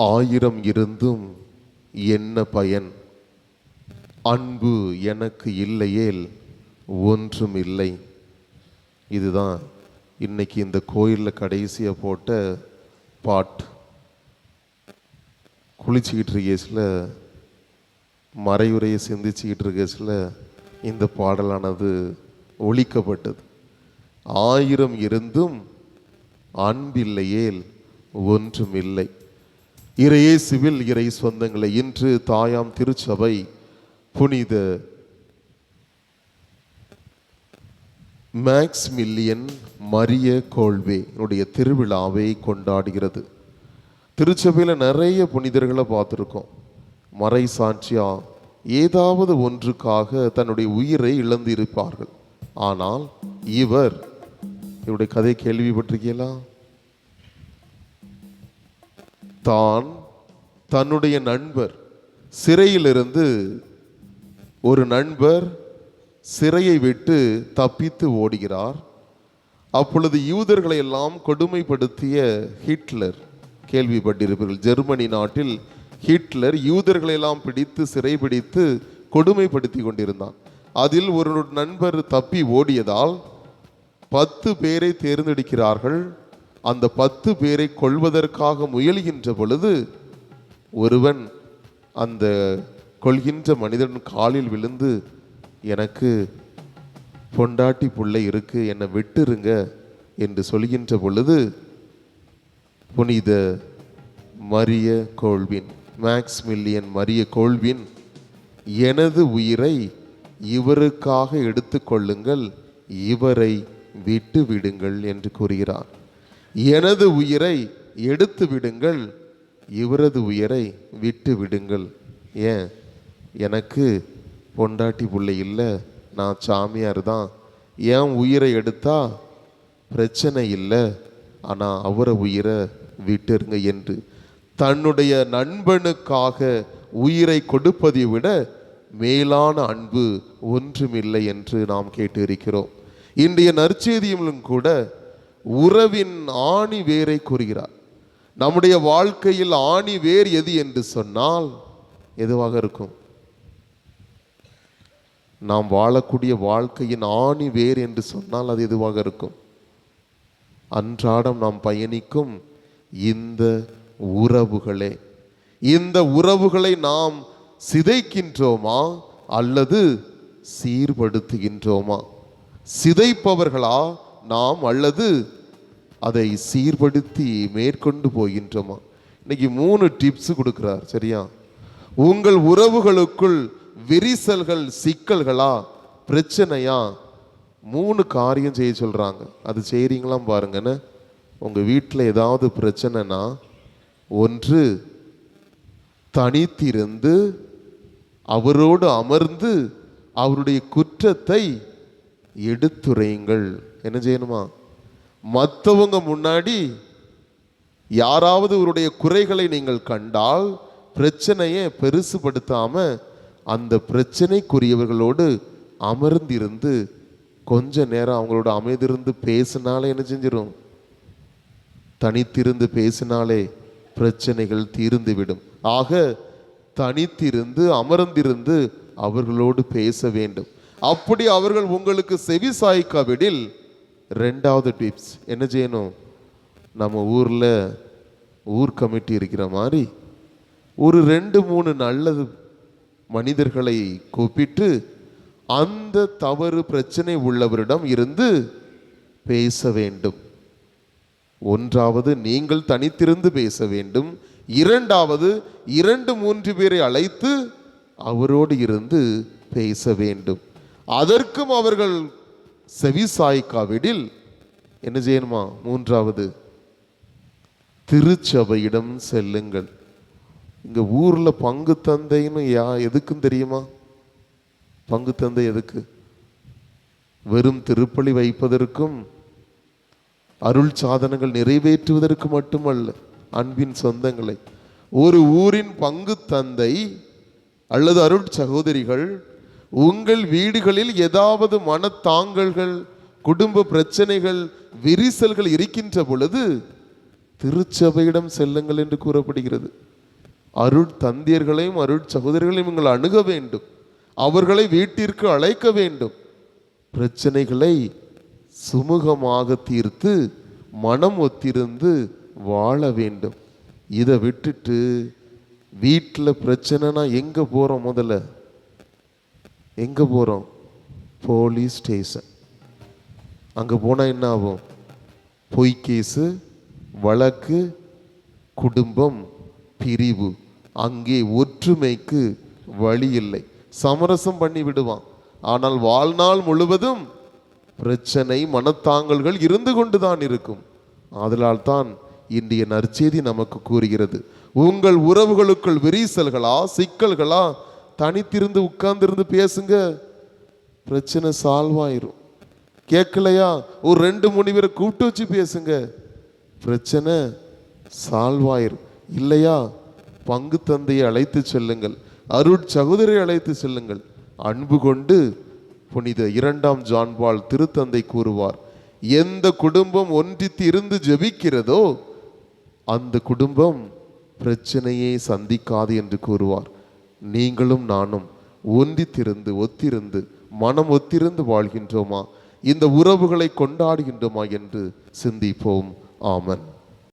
ஆயிரம் இருந்தும் என்ன பயன்? அன்பு எனக்கு இல்லையேல் ஒன்றும் இல்லை. இதுதான் இன்னைக்கு இந்த கோயிலில் கடைசியாக போட்ட பாட். குளிச்சுக்கிட்டு இருக்கேசில் மறையுறையை சிந்திச்சுக்கிட்டு இருக்கேசில் இந்த பாடலானது ஒழிக்கப்பட்டது. ஆயிரம் இருந்தும் அன்பில்லையேல் ஒன்றும் இல்லை. இறையே சிவில் இறை சொந்தங்களை இன்று தாயாம் திருச்சபை புனித மேக்ஸ் மில்லியன் மரிய கோல்வே என்னுடைய திருவிழாவை கொண்டாடுகிறது. திருச்சபையில் நிறைய புனிதர்களை பார்த்துருக்கோம். மறை சாட்சியா ஏதாவது ஒன்றுக்காக தன்னுடைய உயிரை இழந்திருப்பார்கள். ஆனால் இவர் இவருடைய கதை கேள்விப்பட்டிருக்கீங்களா? தான் தன்னுடைய நண்பர். சிறையிலிருந்து ஒரு நண்பர் சிறையை விட்டு தப்பித்து ஓடுகிறார். அப்பொழுது யூதர்களை எல்லாம் கொடுமைப்படுத்திய ஹிட்லர் கேள்விப்பட்டிருப்பீர்கள். ஜெர்மனி நாட்டில் ஹிட்லர் யூதர்களை எல்லாம் பிடித்து சிறைபிடித்து கொடுமைப்படுத்தி கொண்டிருந்தான். அதில் ஒரு நண்பர் தப்பி ஓடியதால் பத்து பேரை தேர்ந்தெடுக்கிறார்கள். அந்த பத்து பேரை கொள்வதற்காக முயல்கின்ற பொழுது ஒருவன் அந்த கொள்கின்ற மனிதன் காலில் விழுந்து எனக்கு பொண்டாட்டி புள்ளை இருக்கு என்னை விட்டுருங்க என்று சொல்கின்ற பொழுது புனித Maria Kolbe Maximilian Maria Kolbe எனது உயிரை இவருக்காக எடுத்துக்கொள்ளுங்கள் இவரை விட்டு விடுங்கள் என்று கூறுகிறார் எனது உயிரை எடுத்து விடுங்கள் இவரது உயிரை விட்டு விடுங்கள். ஏன்? எனக்கு பொண்டாட்டி பிள்ளை இல்லை நான் சாமியார் தான். என் உயிரை எடுத்தா பிரச்சனை இல்லை ஆனால் அவரை உயிரை விட்டுருங்க என்று. தன்னுடைய நண்பனுக்காக உயிரை கொடுப்பதை விட மேலான அன்பு ஒன்றுமில்லை என்று நாம் கேட்டு இருக்கிறோம் இன்றைய நற்செய்தியிலும் கூட உறவின் ஆணி வேரை கூறுகிறார். நம்முடைய வாழ்க்கையில் ஆணி வேர் எது என்று சொன்னால் எதுவாக இருக்கும்? நாம் வாழக்கூடிய வாழ்க்கையின் ஆணி வேர் என்று சொன்னால் அது எதுவாக இருக்கும்? அன்றாடம் நாம் பயணிக்கும் இந்த உறவுகளே. இந்த உறவுகளை நாம் சிதைக்கின்றோமா அல்லது சீர்படுத்துகின்றோமா? சிதைப்பவர்களா நாம் அல்லது அதை சீர்படுத்தி மேற்கொண்டு போகின்றோமா? இன்னைக்கு மூணு டிப்ஸ் கொடுக்குறார் சரியா? உங்கள் உறவுகளுக்குள் விரிசல்கள் சிக்கல்களா? பிரச்சனையா? மூணு காரியம் செய்ய சொல்கிறாங்க அது செய்கிறீங்களாம் பாருங்கன்னு. உங்கள் வீட்டில் ஏதாவது பிரச்சனைனா ஒன்று தனித்திருந்து அவரோடு அமர்ந்து அவருடைய குற்றத்தை எடுத்துரையுங்கள். என்ன செய்யணுமா? மற்றவங்க முன்னாடி யாராவது அவருடைய குறைகளை நீங்கள் கண்டால் பிரச்சனையை பெருசுபடுத்தாம அந்த பிரச்சனைக்குரியவர்களோடு அமர்ந்திருந்து கொஞ்ச நேரம் அவங்களோட அமைதிருந்து பேசினாலே என்ன செஞ்சிடும் தனித்திருந்து பேசினாலே பிரச்சனைகள் தீர்ந்துவிடும். ஆக தனித்திருந்து அமர்ந்திருந்து அவர்களோடு பேச வேண்டும். அப்படி அவர்கள் உங்களுக்கு செவி சாய்க்காவிடில் ரெண்டாவது டிப்ஸ் என்ன செய்யணும்? நம்ம ஊரில் ஊர் கமிட்டி இருக்கிற மாதிரி ஒரு ரெண்டு மூணு நல்லது மனிதர்களை கூப்பிட்டு அந்த தவறு பிரச்சனை உள்ளவரிடம் இருந்து பேச வேண்டும். ஒன்றாவது நீங்கள் தனித்திருந்து பேச வேண்டும். இரண்டாவது இரண்டு மூன்று பேரை அழைத்து அவரோடு இருந்து பேச வேண்டும். அதற்கும் அவர்கள் செவிசாய்க்காவிடில் என்ன செய்யணுமா? மூன்றாவது திருச்சபையிடம் செல்லுங்கள். இங்கே ஊரில் பங்கு தந்தைன்னு யா எதுக்கும் தெரியுமா? பங்கு தந்தை எதுக்கு? வெறும் திருப்பலி வைப்பதற்கும் அருள் சாதனங்கள் நிறைவேற்றுவதற்கு மட்டுமல்ல அன்பின் சொந்தங்களை. ஒரு ஊரின் பங்கு தந்தை அல்லது அருள் சகோதரிகள் உங்கள் வீடுகளில் ஏதாவது மனத்தாங்கல்கள் குடும்ப பிரச்சனைகள் விரிசல்கள் இருக்கின்ற பொழுது திருச்சபையிடம் செல்லுங்கள் என்று கூறப்படுகிறது. அருட் தந்தியர்களையும் அருட் சகோதரர்களையும் நீங்கள் அணுக வேண்டும். அவர்களை வீட்டிற்கு அழைக்க வேண்டும். பிரச்சனைகளை சுமூகமாக தீர்த்து மனம் ஒத்திருந்து வாழ வேண்டும். இதை விட்டுட்டு வீட்டில் பிரச்சனைனா எங்கே போகிறோம் முதல்ல? எங்கே போகிறோம் போலீஸ் ஸ்டேஷன் அங்கே போனால் என்ன ஆகும்? பொய் கேஸு வழக்கு குடும்பம் பிரிவு. அங்கே ஒற்றுமைக்கு வழி இல்லை. சமரசம் பண்ணி விடுவான். ஆனால் வாழ்நாள் முழுவதும் பிரச்சனை மனத்தாங்கல்கள் இருந்து கொண்டு தான் இருக்கும். அதனால் தான் இன்றைய நற்செய்தி நமக்கு கூறுகிறது. உங்கள் உறவுகளுக்குள் விரிசல்களா சிக்கல்களா தனித்திருந்து உட்கார்ந்திருந்து பேசுங்க. பிரச்சனை சால்வ் ஆயிரும். கேட்கலையா ஒரு ரெண்டு மூணு பேரை கூப்பிட்டு வச்சு பேசுங்க. பிரச்சனை சால்வ் ஆயிரும். இல்லையா? பங்கு தந்தையை அழைத்து செல்லுங்கள். அருட்சகோதரை அழைத்து செல்லுங்கள். அன்பு கொண்டு புனித இரண்டாம் ஜான்பால் திருத்தந்தை கூறுவார் எந்த குடும்பம் ஒன்றித்து இருந்து ஜெபிக்கிறதோ அந்த குடும்பம் பிரச்சனையை சந்திக்காது என்று கூறுவார். நீங்களும் நானும் ஒன்றித்திருந்து ஒத்திருந்து மனம் ஒத்திருந்து வாழ்கின்றோமா? இந்த உறவுகளை கொண்டாடுகின்றோமா? என்று சிந்திப்போம். ஆமன்.